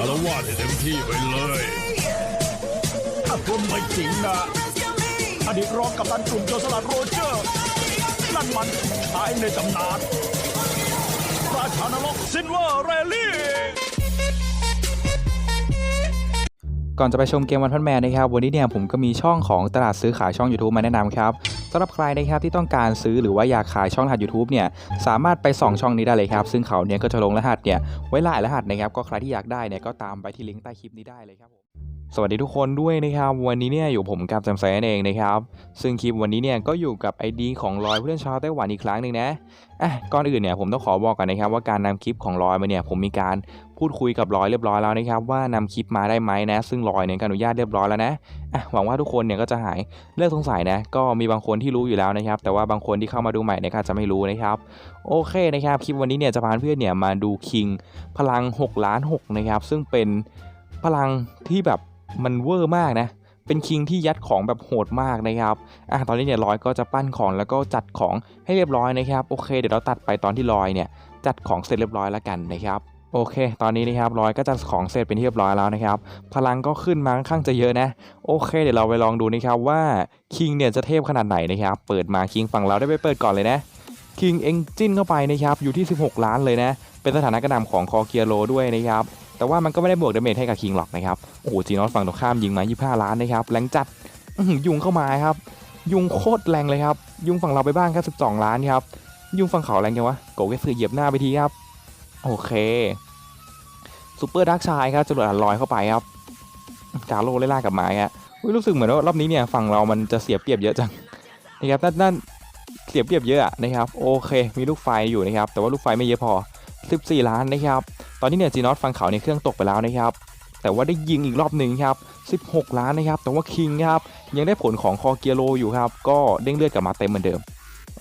อารวาสให้เต็มที่ไปเลยถ้าคุณไม่จริงนะอดีตรองกัปตันกลุ่มโจรสลัดโรเจอร์ นั่นมันชายในตำนาน ราชานรกซินเวอร์เรลลี่ก่อนจะไปชมเกมวันพันแมนนะครับ วันนี้เนี่ยผมก็มีช่องของตลาดซื้อขายช่อง YouTube มาแนะนำครับ สำหรับใครนะครับที่ต้องการซื้อหรือว่าอยากขายช่องรหัส YouTube เนี่ยสามารถไปส่องช่องนี้ได้เลยครับ ซึ่งเขาเนี่ยก็จะลงรหัสเนี่ยไว้หลายรหัสนะครับก็ใครที่อยากได้เนี่ยก็ตามไปที่ลิงก์ใต้คลิปนี้ได้เลยครับ สวัสดีทุกคนด้วยนะครับ วันนี้เนี่ยอยู่ผมกับแซมไซนเองนะครับ ซึ่งคลิปวันนี้เนี่ยก็อยู่กับไอดีของลอยผู้เล่นชาวไต้หวันอีกครั้งหนึ่งนะอะก่อนอื่นเนี่ยผมต้องขอบอกกันนะครับว่าการนำคลิปของลอยมาเนี่ยผมมีการพูดคุยกับลอยเรียบร้อยแล้วนะครับว่านำคลิปมาได้ไหมนะ ซึ่งลอยเนี่ยก็อนุญาตเรียบร้อยแล้วนะอะหวังว่าทุกคนเนี่ยก็จะหายเลิกสงสัยนะ ก็มีบางคนที่รู้อยู่แล้วนะครับ แต่ว่าบางคนที่เข้ามาดูใหม่เนี่ยก็อาจจะไม่รู้นะครับ โอเคนะครับคลิปวันนี้เนี่ยจะพาเพื่อนเนี่ยมาดูคิงพลัง6ล้าน6นะครับซึ่งเป็นพลังที่แบบ มันเวอร์มากนะ เป็นคิงที่ยัดของแบบโหดมากนะครับ อะตอนนี้เนี่ยลอยก็จะปั้นของแล้วก็จัดของให้เรียบร้อยนะครับ โอเค เดี๋ยวเราตัดไปตอนที่ลอยเนี่ยจัดของเสร็จเรียบร้อยแล้วกันนะครับโอเค ตอนนี้นะครับร้อยก็จะของเสร็จเป็นที่เรียบร้อยแล้วนะครับ พลังก็ขึ้นมาค่อนข้างจะเยอะนะ โอเค เดี๋ยวเราไปลองดูนะครับว่าคิงเนี่ยจะเทพขนาดไหนนะครับ เปิดมาคิงฝั่งเราได้ไปเปิดก่อนเลยนะคิงเอ็งจิ้นเข้าไปนะครับ อยู่ที่ 16 ล้านเลยนะ เป็นสถานะกระนำของคอเกียโรด้วยนะครับ แต่ว่ามันก็ไม่ได้บวกดาเมจให้กับคิงหรอกนะครับ โอ้โหจีนอสฝั่งตรงข้ามยิงมา 25 ล้านนะครับ แรงจัดยุงเข้ามาครับ ยุงโคตรแรงเลยครับ ยุงฝั่งเราไปบ้างแค่12 ล้านครับ ยุงฝั่งเขาแรงจังวะ โกเกสือเหยียบหน้าไปทีครับ โอเคซูเปอร์ดักชายครับจรวดอันลอยเข้าไปครับ กาโลไล่ล่ากลับมาครับรู้สึกเหมือนว่ารอบนี้เนี่ยฝั่งเรามันจะเสียเปรียบเยอะจังนะครับนั่นนั่นเสียเปรียบเยอะนะครับ โอเค มีลูกไฟอยู่นะครับ แต่ว่าลูกไฟไม่เยอะพอ 14 ล้านนะครับ ตอนนี้เนี่ยจีนอสฝั่งเขาเนี่ยเครื่องตกไปแล้วนะครับแต่ว่าได้ยิงอีกรอบหนึ่งครับ 16 ล้านนะครับ แต่ว่าคิงครับยังได้ผลของคอเกียโรอยู่ครับ ก็เด้งเลือดกลับมาเต็มเหมือนเดิม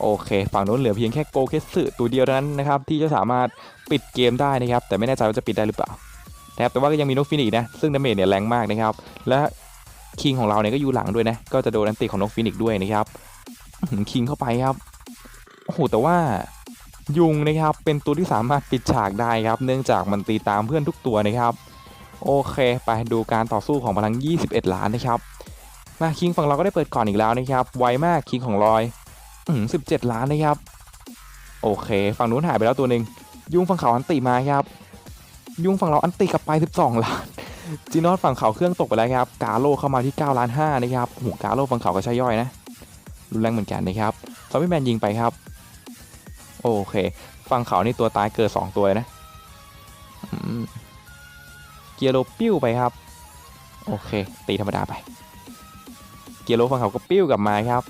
โอเคฝั่งโน้นเหลือเพียงแค่โกเคสึตัวเดียวเท่านั้นนะครับ ที่จะสามารถปิดเกมได้นะครับ แต่ไม่แน่ใจว่าจะปิดได้หรือเปล่านะครับแต่ว่าก็ยังมีนกฟินิกซ์นะ ซึ่งดาเมจเนี่ยแรงมากนะครับ และคิงของเราเนี่ยก็อยู่หลังด้วยนะ ก็จะโดนอันติของนกฟินิกซ์ด้วยนะครับคิงเข้าไปครับ โอ้โหแต่ว่า ยุงนะครับเป็นตัวที่สามารถปิดฉากได้ครับ เนื่องจากมันตีตามเพื่อนทุกตัวนะครับ โอเค ไปดูการต่อสู้ของพลัง 21 ล้านนะครับมาคิงฝั่งเราก็ได้เปิดก่อนอีกแล้วนะครับ ไวมากคิงของลอยอืมสิบเจ็ดล้านนะครับ โอเค ฝั่งนู้นหายไปแล้วตัวหนึ่งยุงฝั่งเขาอันติมาครับ ยุงฝั่งเราอันติกลับไป 12 ล้านจีนอสฝั่งเขาเครื่องตกไปแล้วครับ กาโลเข้ามาที่9ล้าน5นะครับโอ้โหกาโลฝั่งเขาก็ใช้ย่อยนะรุนแรงเหมือนกันนะครับซอมบี้แมนยิงไปครับ โอเคฝั่งเขานี่ตัวตายเกิด2ตัวนะเกียร์โลปิ้วไปครับ โอเค ตีธรรมดาไป เกียร์โลฝั่งเขาก็ปิ้วกลับมาครับ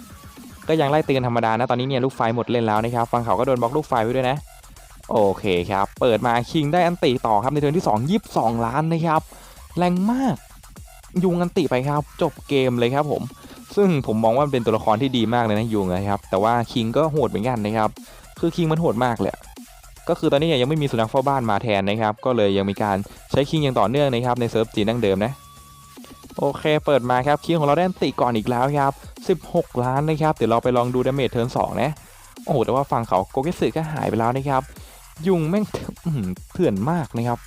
ก็ยังไล่ตีกันธรรมดานะ ตอนนี้เนี่ยลูกไฟหมดเล่นแล้วนะครับฝั่งเขาก็โดนบล็อกลูกไฟไว้ด้วยนะ โอเคครับ เปิดมาคิงได้อันติต่อครับในเทิร์นที่2 22 ล้านนะครับ แรงมากยุงอันติไปครับ จบเกมเลยครับผม ซึ่งผมมองว่าเป็นตัวละครที่ดีมากเลยนะยุงนะครับ แต่ว่าคิงก็โหดเหมือนกันนะครับ คือคิงมันโหดมากเลยก็คือตอนนี้เนี่ยยังไม่มีสุนัขเฝ้าบ้านมาแทนนะครับ ก็เลยยังมีการใช้คิงอย่างต่อเนื่องนะครับในเซิร์ฟจีนดั้งเดิมนะโอเค เปิดมาครับคิงของเราได้ติก่อนอีกแล้วครับ 16 ล้านนะครับ เดี๋ยวเราไปลองดูดาเมจเทิร์น2นะ โอ้โห แต่ว่าฝั่งเขาโกเกสึก็หายไปแล้วนะครับ ยุงแม่งเถื่อนมากนะครับ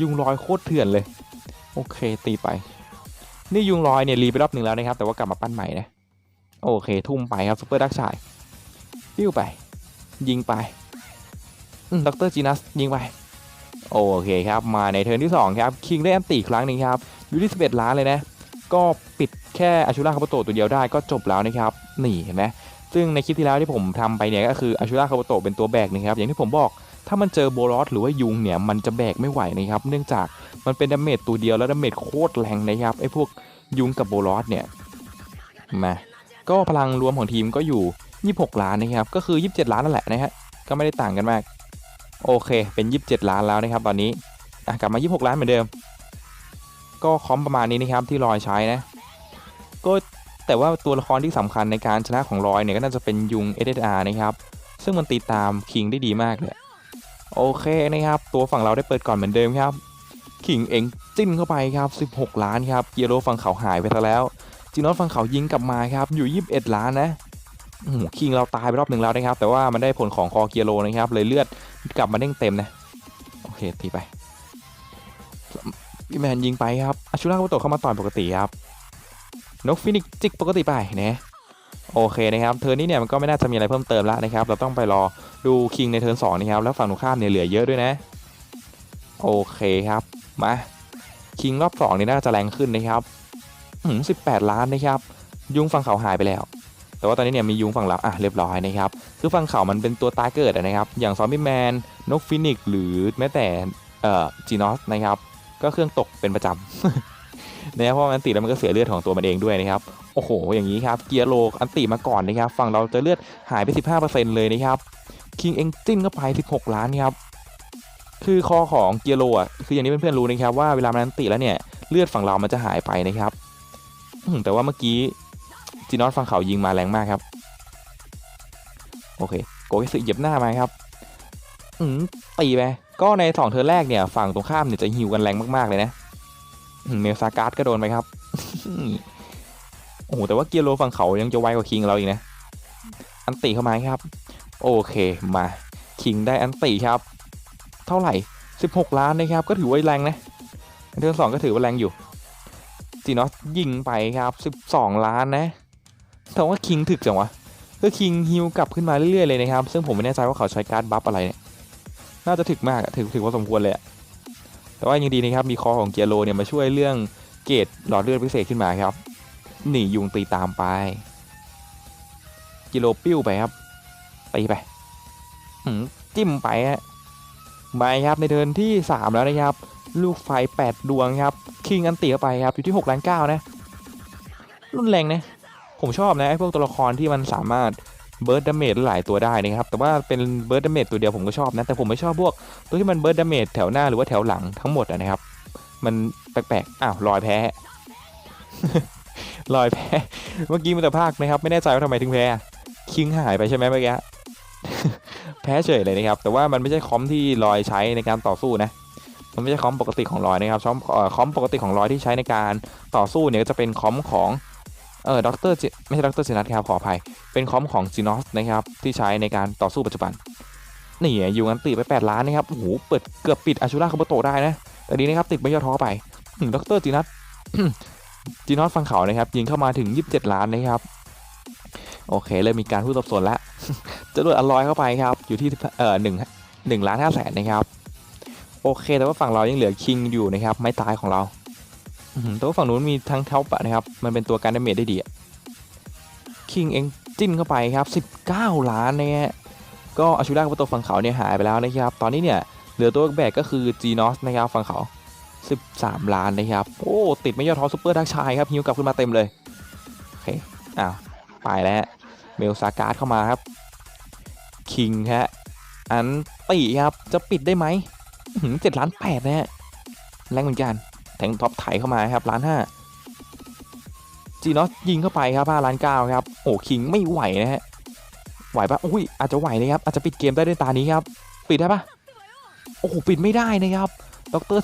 ยุงลอยโคตรเถื่อนเลย โอเค ตีไป นี่ยุงลอยเนี่ยรีไปรอบหนึ่งแล้วนะครับ แต่ว่ากลับมาปั้นใหม่นะ โอเค ทุ่มไปครับซุปเปอร์ดักชาย ปิ้วไป ยิงไปอืมดรจีนัสยิงไป โอเคครับ มาในเทิร์นที่ 2 ครับ คิงได้อันตีอีกครั้งหนึ่งครับอยู่ที่11ล้านเลยนะ ก็ปิดแค่อาชูราคาโบโตะตัวเดียวได้ก็จบแล้วนะครับ นี่เห็นไหมซึ่งในคลิปที่แล้วที่ผมทำไปเนี่ยก็คืออาชูราคาโบโตะเป็นตัวแบกนะครับ อย่างที่ผมบอกถ้ามันเจอโบลอสหรือว่ายุงเนี่ยมันจะแบกไม่ไหวนะครับ เนื่องจากมันเป็นดาเมจตัวเดียวแล้วดาเมจโคตรแรงนะครับไอ้พวกยุงกับโบลอสเนี่ยมาก็พลังรวมของทีมก็อยู่ 26 ล้านนะครับก็คือ 27 ล้านนั่นแหละนะฮะก็ไม่ได้ต่างกันมาก โอเคเป็น 27 ล้านแล้วนะครับ ตอนนี้กลับมา 26 ล้านเหมือนเดิม ก็คอมประมาณนี้นะครับที่ลอยใช้นะก็แต่ว่าตัวละครที่สำคัญในการชนะของลอยเนี่ยก็น่าจะเป็นยุง SSR นะครับซึ่งมันตีตามคิงได้ดีมากเลยโอเคนะครับตัวฝั่งเราได้เปิดก่อนเหมือนเดิมครับคิงเองจิ้นเข้าไปครับ 16 ล้านครับเกียโรฝั่งเขาหายไปซะแล้วจีนอสฝั่งเขายิงกลับมาครับอยู่ 21 ล้านนะ คิงเราตายไปรอบหนึ่งแล้วนะครับ แต่ว่ามันได้ผลของคอเกียโรนะครับ เลยเลือดกลับมาเด้งเต็มนะ โอเคตีไปพี่แมนยิงไปครับอาชูราคาโตเข้ามาต่อยปกติครับนกฟินิกจิกปกติไปนะโอเคนะครับเทิร์นนี้เนี่ยมันก็ไม่น่าจะมีอะไรเพิ่มเติมแล้วนะครับ เราต้องไปรอดูคิงในเทิร์นสองนะครับแล้วฝั่งตรงข้ามเนี่ยเหลือเยอะด้วยนะ โอเคครับมาคิงรอบสองนี่น่าจะแรงขึ้นนะครับอืมสิบแปดล้านนะครับ ยุงฝั่งเขาหายไปแล้ว แต่ว่าตอนนี้เนี่ยมียุงฝั่งเราอะเรียบร้อยนะครับคือฝั่งเขามันเป็นตัวตายเกิดนะครับ อย่างซอมบี้แมนนกฟินิกหรือแม้แต่เอ่อจีนอสนะครับ ก็เครื่องตกเป็นประจำนะเพราะว่าอันติแล้วมันก็เสียเลือดของตัวมันเองด้วยนะครับโอ้โห อย่างนี้ครับเกียร์โลอันติมาก่อนนะครับฝั่งเราจะเลือดหายไป 15%เลยนะครับคิงเอ็งจิ้นก็ไป 16 ล้านครับคือคอของเกียร์โลอะคืออย่างนี้เพื่อนๆรู้นะครับว่าเวลามันอันติแล้วเนี่ยเลือดฝั่งเรามันจะหายไปนะครับแต่ว่าเมื่อกี้ จีนอสฝั่งเขายิงมาแรงมากครับ โอเค โกเกสึเหยียบหน้ามาครับ อืมตีไป ก็ในสองเทอร์แรกเนี่ย ฝั่งตรงข้ามเนี่ยจะหิวกันแรงมากๆเลยนะเมลซาการ์ดก็โดนไปครับ โอ้โห แต่ว่าเกียร์โลฝั่งเขายังจะไวกว่าคิงเราอีกนะ อันติเข้ามาครับ โอเค มา คิงได้อันติครับ เท่าไหร่ 16 ล้านนะครับ ก็ถือว่าแรงนะเดือนสองก็ถือว่าแรงอยู่จีนอสยิงไปครับ 12 ล้านนะ แต่ว่าคิงถึกจังวะคือคิงฮิวกลับขึ้นมาเรื่อยๆเลยนะครับ ซึ่งผมไม่แน่ใจว่าเขาใช้การ์ดบัฟอะไรเนี่ย น่าจะถึกมากถึกถึกพอสมควรเลยแต่ว่ายังดีนะครับ มีคอของเกียร์โลเนี่ยมาช่วยเรื่องเกรดหลอดเลือดพิเศษขึ้นมาครับ หนียุงตีตามไป กิโลปิ้วไปครับ ตีไปจิ้มไปฮะไปครับในเทินที่ 3 แล้วนะครับ ลูกไฟ 8 ดวงครับ คิงอันตีเข้าไปครับ อยู่ที่6ล้าน9นะ รุนแรงนะ ผมชอบนะไอ้พวกตัวละครที่มันสามารถเบิร์ดดาเมจหลายตัวได้นะครับแต่ว่าเป็นเบิร์ดดาเมจตัวเดียวผมก็ชอบนะแต่ผมไม่ชอบพวกตัวที่มันเบิร์ดดาเมจแถวหน้าหรือว่าแถวหลังทั้งหมดนะครับ มันแปลกๆอ้าวลอยแพ้ลอยแพ้เมื่อกี้มันจะพากนะครับ ไม่แน่ใจว่าทำไมถึงแพ้คิงหายไปใช่ไหมเมื่อกี้แพ้เฉยเลยนะครับ แต่ว่ามันไม่ใช่คอมที่ลอยใช้ในการต่อสู้นะมันไม่ใช่คอมปกติของลอยนะครับคอมคอมปกติของลอยที่ใช้ในการต่อสู้เนี่ยก็จะเป็นคอมของ เออด็อกเตอร์ไม่ใช่ด็อกเตอร์เจนัทครับขออภัย เป็นคอมของจีนอสนะครับที่ใช้ในการต่อสู้ปัจจุบันนี่ไงอยู่กันติไป 8 ล้านนะครับโอ้โหเปิดเกือบปิดอาชูราคาโบโตได้นะแต่ดีนะครับติดไม่ย่อท้อไปด็อกเตอร์จีนัทจีนอสฟังเขานะครับยิงเข้ามาถึง 27 ล้านนะครับโอเคเริ่มมีการพูดสับสนแล้วจะรวดอลอยเข้าไปครับอยู่ที่เอ่อหนึ่งหนึ่งล้านห้าแสนนะครับโอเคแต่ว่าฝั่งเรายังเหลือคิงอยู่นะครับไม้ตายของเรา ต่ว่าฝั่งนู้นมีทั้งเท้าปะนะครับ มันเป็นตัวการดาเมจได้ดีอะคิงเองจิ้นเข้าไปครับ 19 ล้านเนะฮะก็อาชูรากับตัวฝั่งเขาเนี่ยหายไปแล้วนะครับ ตอนนี้เนี่ยเหลือตัวแบกก็คือจีนอสนะครับฝั่งเขา 13 ล้านนะครับ โอ้ติดไม่ยอดท้อซูเปอร์ดักชายครับฮิวกลับขึ้นมาเต็มเลย โอเค อ้าว ไปแล้วเมลซาการ์ดเข้ามาครับ คิงฮะ อันตีครับ จะปิดได้ไหมเจ็ดล้านแปดนะฮะแรงเหมือนกัน แทงท็อปไถเข้ามาครับล้านห้าจีนอสยิงเข้าไปครับห้าล้านเก้าครับโอ้คิงไม่ไหวนะฮะไหวปะอุ้ยอาจจะไหวนะครับอาจจะปิดเกมได้ด้วยตานี้ครับปิดได้ปะโอ้โหปิดไม่ได้นะครับด็อกเตอร์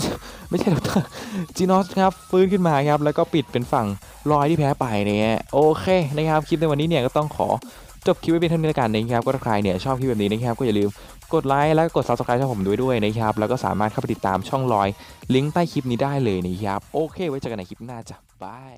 ไม่ใช่ด็อกเตอร์จีนอสครับฟื้นขึ้นมาครับแล้วก็ปิดเป็นฝั่งรอยที่แพ้ไปเนี่ยโอเคนะครับคลิปในวันนี้เนี่ยก็ต้องขอจบคลิปไว้เพียงเท่านี้แล้วกันนะครับก็ถ้าใครเนี่ยชอบคลิปแบบนี้นะครับก็อย่าลืม กดไลค์แล้วก็กด subscribe ช่องผมด้วยด้วยนะครับ แล้วก็สามารถเข้าไปติดตามช่องลอยลิงก์ใต้คลิปนี้ได้เลยนะครับ โอเค ไว้เจอกันในคลิปหน้าจ้ะบาย